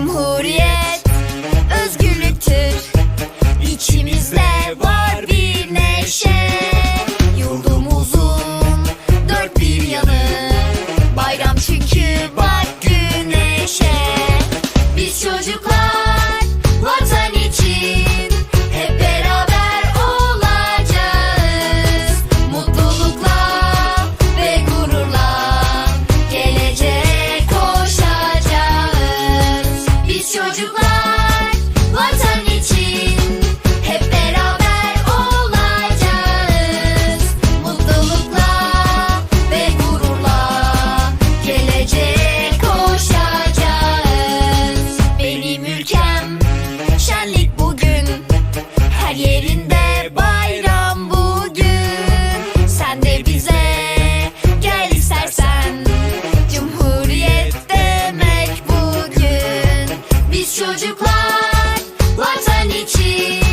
Cumhuriyet özgürlüktür İçimizde var bir neşe. Yurdumuzun dört bir yanı. Bayram çünkü bayram apart. What's on your cheek?